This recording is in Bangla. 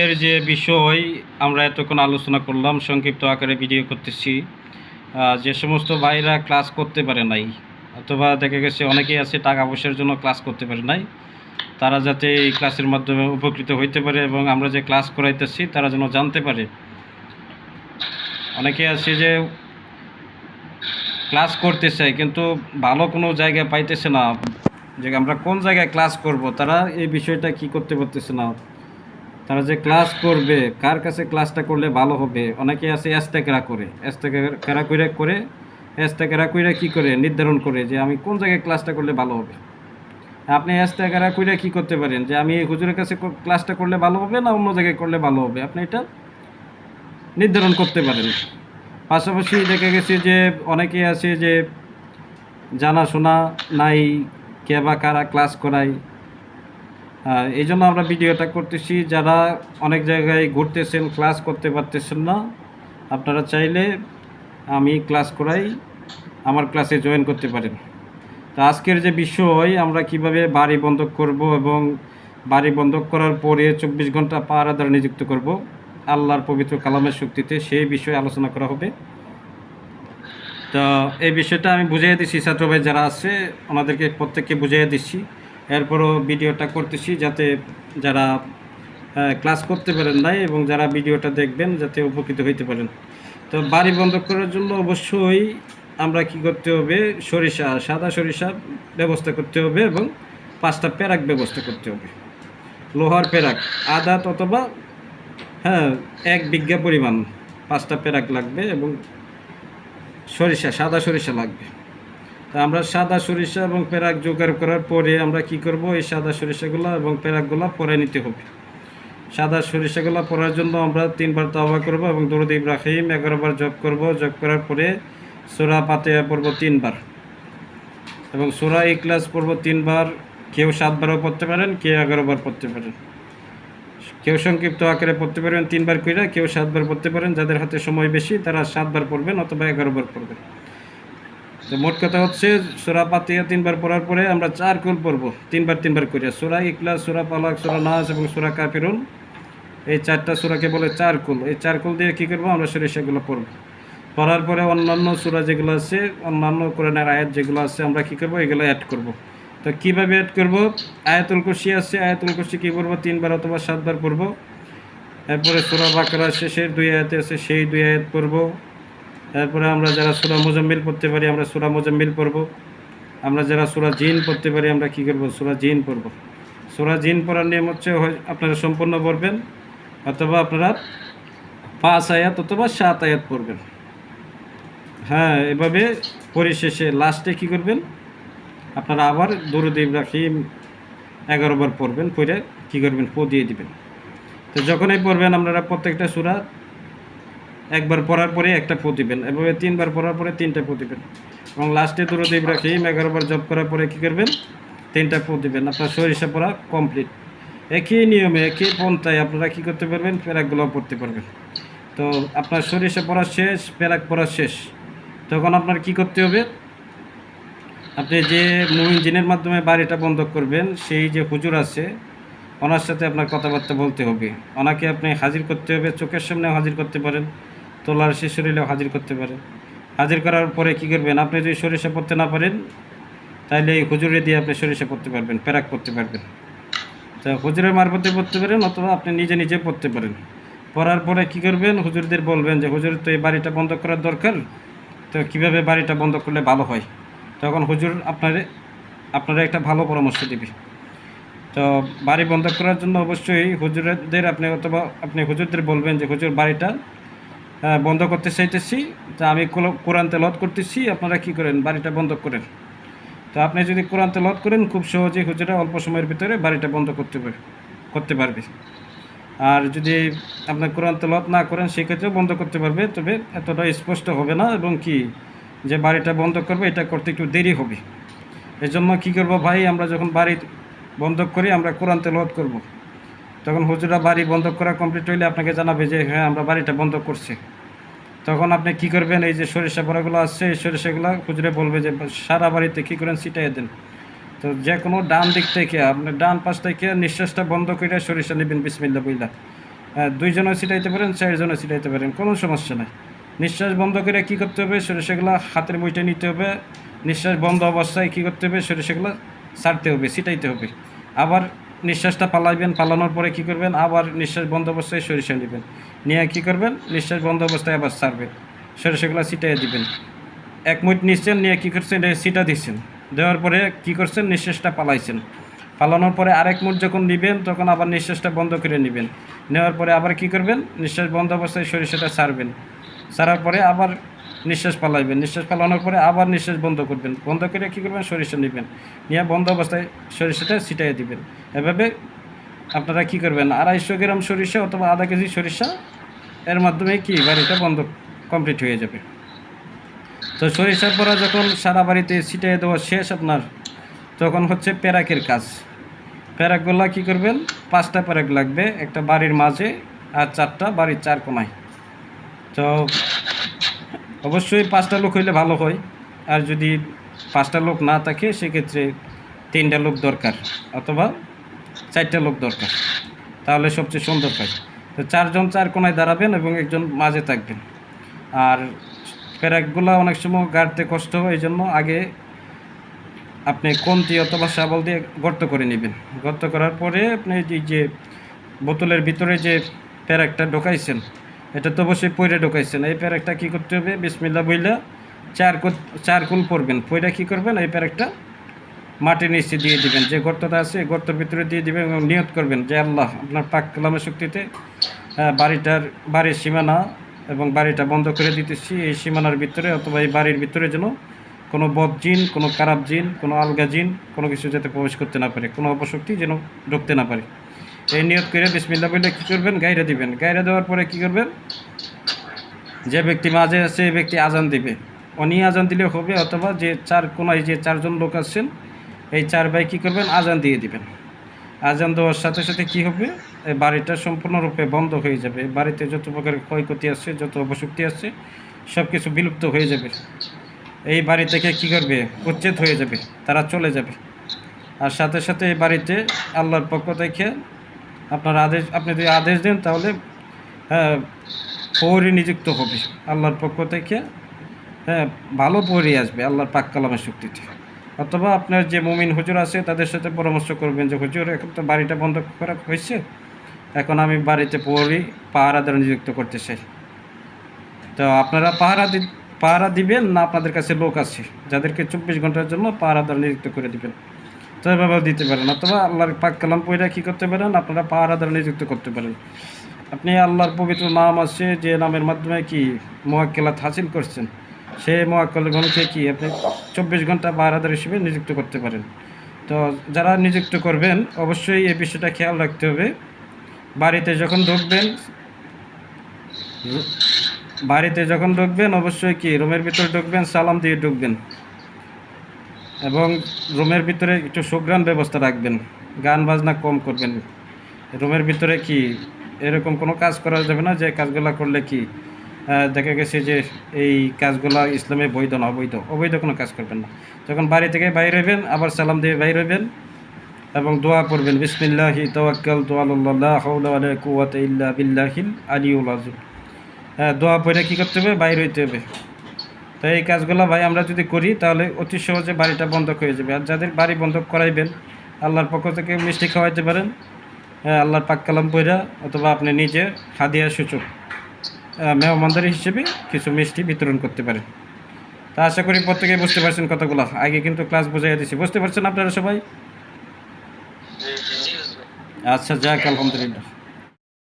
এর যে বিষয় আমরা এতক্ষণ আলোচনা করলাম, সংক্ষিপ্ত আকারে ভিডিও করতেছি। যে সমস্ত ভাইরা ক্লাস করতে পারে নাই, অথবা দেখা গেছে অনেকেই আছে টাকা পয়সার জন্য ক্লাস করতে পারে নাই, তারা যাতে এই ক্লাসের মাধ্যমে উপকৃত হইতে পারে এবং আমরা যে ক্লাস করাইতেছি, তারা যেন জানতে পারে। অনেকে আছে যে ক্লাস করতে চায়, কিন্তু ভালো কোনো জায়গা পাইতেছে না। যে আমরা কোন জায়গায় ক্লাস করব, তারা এই বিষয়টা কি করতে পারতেছে না। তারা যে ক্লাস করবে, কার কাছে ক্লাসটা করলে ভালো হবে? অনেকে আছে এস্তেকেরা করে। এস্তেকেরা করে করে? এস্তেকেরা কইরা কি করে? নির্ধারণ করে যে আমি কোন জায়গায় ক্লাসটা করলে ভালো হবে। আপনি এস্তেকেরা কইরা কি করতে পারেন? যে আমি এই হুজুরের কাছে ক্লাসটা করলে ভালো হবে না অন্য জায়গায় করলে ভালো হবে? আপনি এটা নির্ধারণ করতে পারেন। পাশাপাশি দেখা গেছে যে অনেকে আছে যে জানাশোনা নাই, কে বা কারা ক্লাস করায়। এই জন্য আমরা ভিডিওটা করতেছি। যারা অনেক জায়গায় ঘুরতেছেন ক্লাস করতে পারতেছেন না, আপনারা চাইলে আমি ক্লাস করাই, আমার ক্লাসে জয়েন করতে পারেন। তো আজকের যে বিষয়, আমরা কীভাবে বাড়ি বন্ধক করব এবং বাড়ি বন্ধক করার পরে চব্বিশ ঘণ্টা পাহারা দ্বারা নিযুক্ত করব, আল্লাহর পবিত্র কালামের শক্তিতে সেই বিষয়ে আলোচনা করা হবে। তো এই বিষয়টা আমি বুঝিয়ে দিচ্ছি ছাত্র ভাই যারা আছে, ওনাদেরকে প্রত্যেককে বুঝিয়ে দিচ্ছি। এরপরও ভিডিওটা করতেছি যাতে যারা ক্লাস করতে পারেন নাই এবং যারা ভিডিওটা দেখবেন যাতে উপকৃত হইতে পারেন। তো বাড়ি বন্ধ করার জন্য অবশ্যই আমরা কি করতে হবে, সরিষা, সাদা সরিষা ব্যবস্থা করতে হবে এবং পাঁচটা প্যারাক ব্যবস্থা করতে হবে। লোহার প্যারাক আদাত অথবা হ্যাঁ এক বিঘা পরিমাণ পাঁচটা প্যারাক লাগবে এবং সরিষা, সাদা সরিষা লাগবে। তা আমরা সাদা সরিষা এবং প্যারাক জোগাড় করার পরে আমরা কি করব? এই সাদা সরিষাগুলো এবং প্যারাকগুলো পরে নিতে হবে। সাদা সরিষাগুলো পরার জন্য আমরা তিনবার তাওবা করব এবং দরুদ ইব্রাহিম এগারোবার জব করব। জব করার পরে সোরা পাতেয়া পড়ব তিনবার এবং সোরা ইকলাস পড়ব তিনবার। কেউ সাতবারও পড়তে পারেন, কেউ এগারোবার পড়তে পারেন। কেউ সংক্ষিপ্ত আকারে পড়তে পারবেন তিনবার কইরা কেউ সাতবার পড়তে পারেন। যাদের হাতে সময় বেশি তারা সাতবার পড়বেন অথবা এগারোবার পড়বেন। তো মোট কথা হচ্ছে, সোরা পাতিয়া তিনবার পড়ার পরে আমরা চার কুল পড়ব। তিনবার তিনবার করিয়া সোরা ইকলাস সোরা পালাক সোরা নাস এবং সোরা কাফিরুন, এই চারটা সোরাকে বলে চার কুল। এই চার কুল দিয়ে কী করব? আমরা সরিষাগুলো পড়ব। পড়ার পরে অন্যান্য সুরা যেগুলো আছে, অন্যান্য কোরআনের আয়াত যেগুলো আছে, আমরা কী করব? এগুলো অ্যাড করব। তো কীভাবে অ্যাড করব? আয়াতুল কুশি আছে, আয়াতুল কুশি কী করব তিনবার অথবা সাতবার পড়ব। এরপরে সুরা বাকরা শেষের দুই আয়াতে আছে, সেই দুই আয়াত পড়ব। তারপরে আমরা যারা সুরা মোজাম্মিল পড়তে পারি, আমরা সুরা মোজাম্মিল পড়ব। আমরা যারা সুরা জিন পড়তে পারি, আমরা কী করব? সুরা জিন পড়ব। সুরা জিন পড়ার নিয়ম হচ্ছে আপনারা সম্পূর্ণ পড়বেন, অথবা আপনারা পাঁচ আয়াত অথবা সাত আয়াত পড়বেন। হ্যাঁ এভাবে পরিশেষে লাস্টে কি করবেন? আপনারা আবার দরুদ ইব্রাহিম এগারো বার পড়বেন পড়ে কী করবেন? পো দিয়ে দিবেন। তো যখনই পড়বেন আপনারা প্রত্যেকটা সুরা একবার পড়ার পরে একটা পো দিবেন এভাবে তিনবার পড়ার পরে তিনটা পো দিবেন এবং লাস্টে দরুদ ইব্রাহিম, এগারো বার জব করার পরে কী করবেন? তিনটা পো দিবেন আপনার সরিষা পড়া কমপ্লিট একই নিয়মে, একই পন্থায় আপনারা কী করতে পারবেন? প্যারাকগুলো পড়তে পারবেন। তো আপনার সরিষা পড়া শেষ প্যারাক পড়া শেষ। তখন আপনার কি করতে হবে? আপনি যে মুভিং জিনের মাধ্যমে বাড়িটা বন্ধ করবেন, সেই যে হুজুর আছে, ওনার সাথে আপনার কথাবার্তা বলতে হবে। ওনাকে আপনি হাজির করতে হবে, চোখের সামনেও হাজির করতে পারেন। তোলার শেষ শরীরেও হাজির করতে পারে। হাজির করার পরে কি করবেন? আপনি যদি সরিষা পড়তে না পারেন তাহলে এই হুজুরে দিয়ে আপনি সরিষা পড়তে পারবেন প্যারাক করতে পারবেন। তা হুজুরের মারফতে পড়তে পারেন অথবা আপনি নিজে নিজে পড়তে পারেন। পড়ার পরে কি করবেন? হুজুরদের বলবেন যে, হুজুর, তো এই বাড়িটা বন্ধ করার দরকার। তো কীভাবে বাড়িটা বন্ধ করলে ভালো হয়? তখন হুজুর আপনারে, আপনারা একটা ভালো পরামর্শ দিবে। তো বাড়ি বন্ধ করার জন্য অবশ্যই হুজুরদের আপনি অথবা আপনি হুজুরদের বলবেন যে, হুজুর, বাড়িটা বন্ধ করতে চাইতেছি। তা আমি কোরআন তেলত করতেছি। আপনারা কি করেন? বাড়িটা বন্ধ করেন। তো আপনি যদি কোরআন তেলত করেন, খুব সহজেই হুজুরা অল্প সময়ের ভিতরে বাড়িটা বন্ধ করতে পারবে করতে পারবে। আর যদি আপনার কোরআন তেলত না করেন সেক্ষেত্রেও বন্ধ করতে পারবে। তবে এতটা স্পষ্ট হবে না এবং কি যে বাড়িটা বন্ধ করবে, এটা করতে একটু দেরি হবে। এই জন্য কী করব ভাই? আমরা যখন বাড়ি বন্ধ করি, আমরা কোরআন তেলত করব। তখন হুজুরা বাড়ি বন্ধ করা কমপ্লিট হইলে আপনাকে জানাবে যে হ্যাঁ আমরা বাড়িটা বন্ধ করছি। তখন আপনি কি করবেন? এই যে সরিষা বড়াগুলো আসছে এই সরিষাগুলো খুচরে বলবে যে সারা বাড়িতে কী করেন? ছিটাই দেন। তো যে কোনো ডান দিক থেকে আপনি ডান পাশ থেকে নিঃশ্বাসটা বন্ধ করে সরিষা নেবেন বিসমিল্লা বইলা। আহ, দুইজনও ছিটাইতে পারেন চারজনও ছিটাইতে পারেন কোনো সমস্যা নাই। নিঃশ্বাস বন্ধ করে কী করতে হবে? সরিষাগুলো হাতের বইটা নিতে হবে। নিঃশ্বাস বন্ধ অবস্থায় কী করতে হবে? সরিষাগুলো ছাড়তে হবে ছিটাইতে হবে। আবার নিঃশ্বাসটা পালাইবেন, পালানোর পরে কী করবেন? আবার নিঃশ্বাস বন্ধ অবস্থায় সরিষা নেবেন। নিয়ে কী করবেন? নিঃশ্বাস বন্ধ অবস্থায় আবার ছাড়বেন সরিষাগুলো ছিটাইয়ে দিবেন। এক মিনিট নিচ্ছেন, নিয়ে কী করছেন? সিটা দিচ্ছেন। দেওয়ার পরে কী করছেন? নিঃশ্বাসটা পালাইছেন। পালানোর পরে আরেক মুঠ যখন নেবেন, তখন আবার নিঃশ্বাসটা বন্ধ করে নেবেন। নেওয়ার পরে আবার কি করবেন? নিঃশ্বাস বন্ধ অবস্থায় সরিষাটা ছাড়বেন ছাড়ার পরে আবার নিঃশ্বাস পালাইবেন নিঃশ্বাস পালানোর পরে আবার নিঃশ্বাস বন্ধ করবেন। বন্ধ করে কী করবেন? সরিষা নেবেন। নিয়ে বন্ধ অবস্থায় সরিষাটা ছিটাইয়ে দিবেন। এভাবে আপনারা কি করবেন? আড়াইশো গ্রাম সরিষা অথবা আধা কেজি সরিষা এর মাধ্যমে কি বাড়িটা বন্ধ কমপ্লিট হয়ে যাবে? তো সরিষার পরে যখন সারা বাড়িতে ছিটিয়ে দেওয়া শেষ আপনার, তখন হচ্ছে প্যারাকের কাজ। প্যারাকগুলা কি করবেন? পাঁচটা প্যারাক লাগবে, একটা বাড়ির মাঝে আর চারটা বাড়ির চার কোনায়। তো অবশ্যই পাঁচটা লোক হইলে ভালো হয়। আর যদি পাঁচটা লোক না থাকে, সেক্ষেত্রে তিনটা লোক দরকার অথবা চারটা লোক দরকার। তাহলে সবচেয়ে সুন্দর হয় তো চারজন চার কোনায় দাঁড়াবেন এবং একজন মাঝে থাকবেন। আর প্যারাকগুলো অনেক সময় গাড়তে কষ্ট হয়, এই জন্য আগে আপনি কন্তি অথবা শাবল দিয়ে গর্ত করে নেবেন। গর্ত করার পরে আপনি যে বোতলের ভিতরে যে প্যারাকটা ঢোকাইছেন এটা তো অবশ্যই পইরে ঢোকাইছেন। এই প্যারাকটা কী করতে হবে? বিসমিল্লা বইলা চার চার কুল পরবেন। পইরা কী করবেন? এই প্যারাকটা মাটির নিচে দিয়ে দিবেন। যে গর্তটা আছে, এই গর্তের ভিতরে দিয়ে দিবেন এবং নিয়ত করবেন যে আল্লাহ আপনার পাক কালামের শক্তিতে বাড়িটার বাড়ির সীমানা এবং বাড়িটা বন্ধ করে দিতেছি। এই সীমানার ভিতরে অথবা এই বাড়ির ভিতরে যেন কোনো বদ জিন, কোনো খারাপ জিন, কোনো আলগা জিন কোনো কিছু যাতে প্রবেশ করতে না পারে, কোনো অপশক্তি যেন ঢুকতে না পারে। এই নিয়ত করে বিসমিল্লা বলে কী করবেন? গাইরা দিবেন। গাইরা দেওয়ার পরে কী করবেন? যে ব্যক্তি মাঝে আছে, এই ব্যক্তি আজান দিবে। উনি আজান দিলে হবে অথবা যে চার কোনায় যে চারজন লোক আছেন, এই চার ভাই কী করবেন? আজান দিয়ে দিবেন। আজান দেওয়ার সাথে সাথে কি হবে? এই বাড়িটা সম্পূর্ণরূপে বন্ধ হয়ে যাবে। বাড়িতে যত প্রকার ক্ষয়ক্ষতি আছে, যত অপশক্তি আছে সব কিছু বিলুপ্ত হয়ে যাবে। এই বাড়ি থেকে কী করবে? উচ্ছেদ হয়ে যাবে। তারা চলে যাবে। আর সাথে সাথে এই বাড়িতে আল্লাহর পক্ষ থেকে আপনার আদেশ, আপনি যদি আদেশ দেন তাহলে হ্যাঁ পৌরি নিযুক্ত হবে। আল্লাহর পক্ষ থেকে হ্যাঁ ভালো পৌরি আসবে আল্লাহর পাক কালামের শক্তিতে অথবা আপনার যে মুমিন হুজুর আছে, তাদের সাথে পরামর্শ করবেন যে, হুজুর, এখন তো বাড়িটা বন্ধ করা হয়েছে, এখন আমি বাড়িতে পৌরি পাহারাদার নিযুক্ত করতে চাই। তো আপনারা পাহারা দি, পাহারা দিবেন না, আপনাদের কাছে লোক আছে, যাদেরকে চব্বিশ ঘণ্টার জন্য পাহারাদার নিযুক্ত করে দিবেন। তো এভাবেও দিতে পারেন অথবা আল্লাহর পাক কালাম পইরা কী করতে পারেন? আপনারা পাহারাদার নিযুক্ত করতে পারেন। আপনি আল্লাহর পবিত্র নাম আছে, যে নামের মাধ্যমে কি মোয়াক্কেলাত হাসিল করছেন, সেই মোয়াক্কেল গণকে কি আপনি চব্বিশ ঘণ্টা পাহারাদার হিসেবে নিযুক্ত করতে পারেন। তো যারা নিযুক্ত করবেন, অবশ্যই এই বিষয়টা খেয়াল রাখতে হবে। বাড়িতে যখন ঢুকবেন, বাড়িতে যখন ঢুকবেন, অবশ্যই কি রুমের ভিতরে ঢুকবেন, সালাম দিয়ে ঢুকবেন। এবং রুমের ভিতরে একটু সুগ্রাণ ব্যবস্থা রাখবেন। গান বাজনা কম করবেন। রুমের ভিতরে কি এরকম কোনো কাজ করা যাবে না যে কাজগুলো করলে কি দেখা গেছে যে এই কাজগুলো ইসলামে বৈধ না অবৈধ? অবৈধ কোনো কাজ করবেন না। যখন বাড়ি থেকে বাইরে হইবেন, আবার সালাম দিয়ে বাইরে হইবেন এবং দোয়া পড়বেন বিসমিল্লাহি তাওয়াক্কাল তুয়াল্লাহ বিল্লাহিল আলিউল আযীম। হ্যাঁ দোয়া পড়ে কী করতে হবে? বাইরে হইতে হবে। তো এই কাজগুলো ভাই আমরা যদি করি তাহলে অতি সহজে বাড়িটা বন্ধ হয়ে যাবে। আর যাদের বাড়ি বন্ধ করাইবেন আল্লাহর পক্ষ থেকে মিষ্টি খাওয়াইতে পারেন হ্যাঁ আল্লাহর পাক কালাম অথবা আপনি নিজে হাদিয়া সূচক মেহমানদারি হিসেবে কিছু মিষ্টি বিতরণ করতে পারেন। তা আশা করি প্রত্যেকেই বুঝতে পারছেন কতগুলো আগে কিন্তু ক্লাস বুঝাইয়া দিছি। বুঝতে পারছেন আপনারা সবাই? আচ্ছা যাক আলহামদুলিল্লাহ।